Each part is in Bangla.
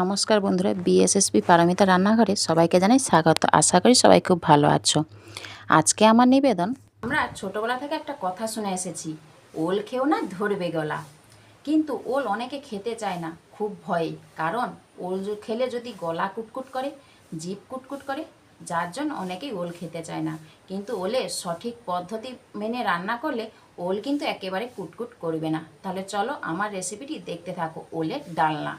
নমস্কার বন্ধুরা বিএসএসপি পারমিতা রান্নাঘরে সবাইকে জানাই স্বাগত। আশা করি সবাই খুব ভালো আছো। আজকে আমার নিবেদন, আমরা ছোটবেলা থেকে একটা কথা শুনে এসেছি, ওল খেও না ধরবে গলা। কিন্তু ওল অনেকে খেতে চায় না, খুব ভয়ে। কারণ ওল খেলে যদি গলা কুটকুট করে, জিভ কুটকুট করে, যার জন্য অনেকেই ওল খেতে চায় না। কিন্তু ওলের সঠিক পদ্ধতি মেনে রান্না করলে ওল কিন্তু একেবারে কুটকুট করবে না। তাহলে চলো আমার রেসিপিটি দেখতে থাকো, ওলের ডালনা।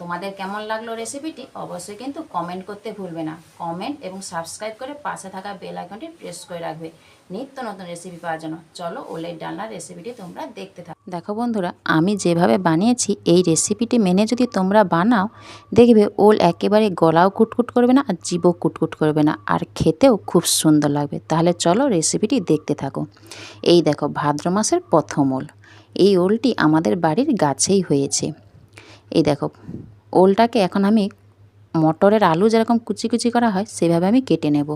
তোমাদের কেমন লাগল রেসিপিটি অবশ্যই কিন্তু কমেন্ট করতে ভুলবে না। কমেন্ট এবং সাবস্ক্রাইব করে পাশে থাকা বেল আইকনটি প্রেস করে রাখবে। নিত্য নতুন রেসিপি পাওয়ার জন্য। চলো ওলের ডালনার রেসিপিটি তোমরা দেখতে থাকো। দেখো বন্ধুরা, আমি যেভাবে বানিয়েছি, এই রেসিপিটি মেনে যদি তোমরা বানাও, দেখবে ওল একেবারে গলাও কুটকুট করবে না, আর জীবও কুটকুট করবে না, আর খেতেও খুব সুন্দর লাগবে। তাহলে চলো রেসিপিটি দেখতে থাকো। এই দেখো ভাদ্র মাসের প্রথম ওল। এই ওলটি আমাদের বাড়ির গাছেই হয়েছে। এই দেখো, ওলটাকে এখন আমি মটরের আলু যেরকম কুচি কুচি করা হয়, সেভাবে আমি কেটে নেব।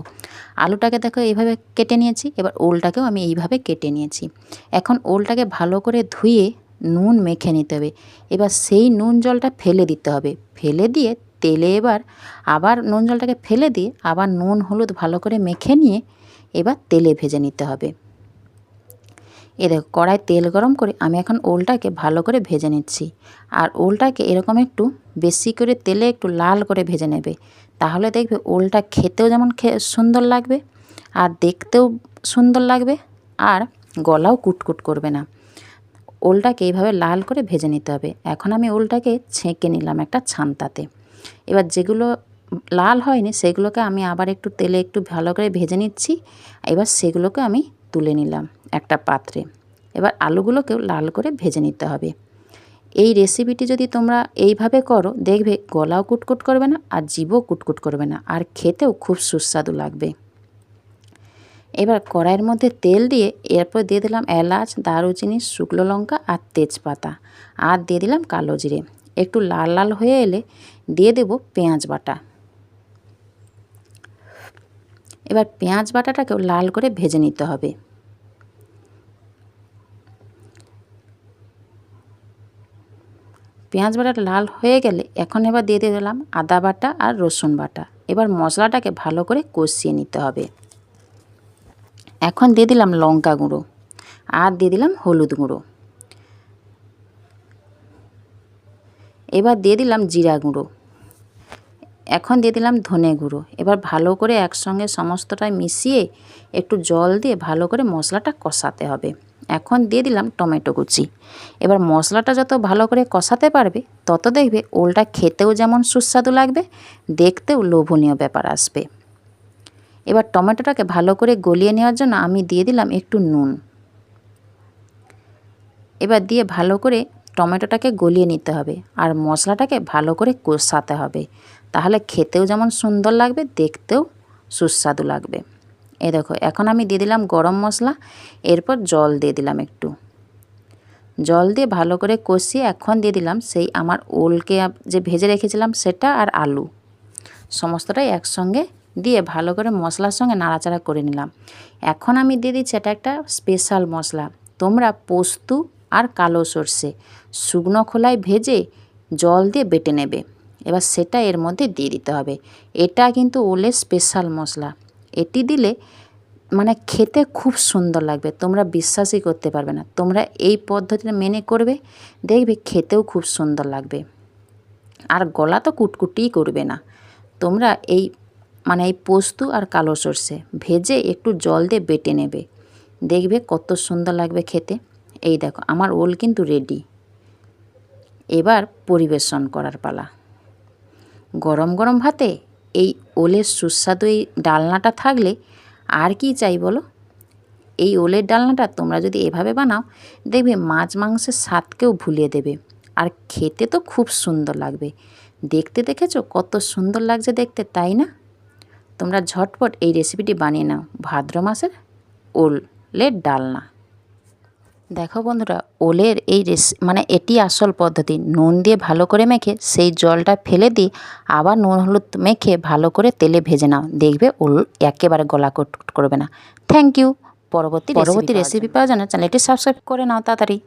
আলুটাকে দেখো এইভাবে কেটে নিয়েছি, এবার ওলটাকেও আমি এইভাবে কেটে নিয়েছি। এখন ওলটাকে ভালো করে ধুয়ে নুন মেখে নিতে হবে। এবার সেই নুন জলটা ফেলে দিতে হবে। ফেলে দিয়ে তেলে এবার আবার নুন জলটাকে ফেলে দিয়ে আবার নুন হলুদ ভালো করে মেখে নিয়ে এবার তেলে ভেজে নিতে হবে। এ দেখো, কড়াই তেল গরম করে আমি এখন ওলটাকে ভালো করে ভেজে নিচ্ছি। আর ওলটাকে এরকম একটু বেশি করে তেলে একটু লাল করে ভেজে নেবে। তাহলে দেখবে ওলটা খেতেও যেমন সুন্দর লাগবে আর দেখতেও সুন্দর লাগবে আর গলাও কুটকুট করবে না। ওলটাকে এইভাবে লাল করে ভেজে নিতে হবে। এখন আমি ওলটাকে ছেঁকে নিলাম একটা ছান্তাতে। এবার যেগুলো লাল হয়নি সেগুলোকে আমি আবার একটু তেলে একটু ভালো করে ভেজে নিচ্ছি। এবার সেগুলোকে আমি তুলে নিলাম একটা পাত্রে। এবার আলুগুলোকেও লাল করে ভেজে নিতে হবে। এই রেসিপিটি যদি তোমরা এইভাবে করো, দেখবে গলাও কুটকুট করবে না আর জীবও কুটকুট করবে না আর খেতেও খুব সুস্বাদু লাগবে। এবার কড়াইয়ের মধ্যে তেল দিয়ে এরপর দিয়ে দিলাম এলাচ, দারুচিনি, শুকনো লঙ্কা আর তেজপাতা। আর দিয়ে দিলাম কালো জিরে। একটু লাল লাল হয়ে এলে দিয়ে দেব পেঁয়াজ বাটা। এবার পেঁয়াজ বাটাটাকেও লাল করে ভেজে নিতে হবে। পেঁয়াজ বাটা লাল হয়ে গেলে এখন এবার দিয়ে দিয়ে দিলাম আদা বাটা আর রসুন বাটা। এবার মশলাটাকে ভালো করে কষিয়ে নিতে হবে। এখন দিয়ে দিলাম লঙ্কা গুঁড়ো আর দিয়ে দিলাম হলুদ গুঁড়ো। এবার দিয়ে দিলাম জিরা গুঁড়ো। এখন দিয়ে দিলাম ধনে গুঁড়ো। এবার ভালো করে একসঙ্গে সমস্তটাই মিশিয়ে একটু জল দিয়ে ভালো করে মশলাটা কষাতে হবে। এখন দিয়ে দিলাম টমেটো কুচি। এবার মশলাটা যত ভালো করে কষাতে পারবে, তত দেখবে ওলটা খেতেও যেমন সুস্বাদু লাগবে, দেখতেও লোভনীয় ব্যাপার আসবে। এবার টমেটোটাকে ভালো করে গলিয়ে নেওয়ার জন্য আমি দিয়ে দিলাম একটু নুন। এবার দিয়ে ভালো করে টমেটোটাকে গলিয়ে নিতে হবে আর মশলাটাকে ভালো করে কষাতে হবে। তাহলে খেতেও যেমন সুন্দর লাগবে, দেখতেও সুস্বাদু লাগবে। এই দেখো, এখন আমি দিয়ে দিলাম গরম মশলা, এরপর জল দিয়ে দিলাম একটু। জল দিয়ে ভালো করে কষিয়ে এখন দিয়ে দিলাম সেই আমার ওলকে যে ভেজে রেখেছিলাম সেটা আর আলু। সমস্তটাই একসঙ্গে দিয়ে ভালো করে মশলার সঙ্গে নাড়াচাড়া করে নিলাম। এখন আমি দিয়ে দিচ্ছি এটা একটা স্পেশাল মশলা। তোমরা পোস্ত আর কালো সর্ষে শুকনো খোলায় ভেজে জল দিয়ে বেটে নেবে। এবার সেটা এর মধ্যে দিয়ে দিতে হবে। এটা কিন্তু ওলের স্পেশাল মশলা। এটি দিলে মানে খেতে খুব সুন্দর লাগবে, তোমরা বিশ্বাসই করতে পারবে না। তোমরা এই পদ্ধতিটা মেনে করবে, দেখবে খেতেও খুব সুন্দর লাগবে। আর গলা তো কুটকুটিই করবে না। তোমরা এই মানে এই পোস্ত আর কালো সর্ষে ভেজে একটু জল দিয়ে বেটে নেবে। দেখবে কত সুন্দর লাগবে খেতে। এই দেখো, আমার ওল কিন্তু রেডি এবার পরিবেশন করার পালা। গরম গরম ভাতে এই ওলের সুস্বাদু এই ডালনাটা থাকলে আর কি চাই বলো? এই ওলের ডালনাটা তোমরা যদি এভাবে বানাও, দেখবে মাছ মাংসের স্বাদকেও ভুলিয়ে দেবে। আর খেতে তো খুব সুন্দর লাগবে। দেখতে দেখেছ কত সুন্দর লাগছে দেখতে, তাই না? তোমরা ঝটপট এই রেসিপিটি বানিয়ে নাও, ভাদ্র মাসের ওলের ডালনা। দেখো বন্ধুরা ওলের এই রেসি মানে এটি আসল পদ্ধতি। নুন দিয়ে ভালো করে মেখে সেই জলটা ফেলে দিয়ে আবার নুন হলুদ মেখে ভালো করে তেলে ভেজে নাও। দেখবে ওল একেবারে গলা কট করবে না। থ্যাংক ইউ পরবর্তী পরবর্তী রেসিপি পাওয়ার জন্য চ্যানেলটি সাবস্ক্রাইব করে নাও তাড়াতাড়ি।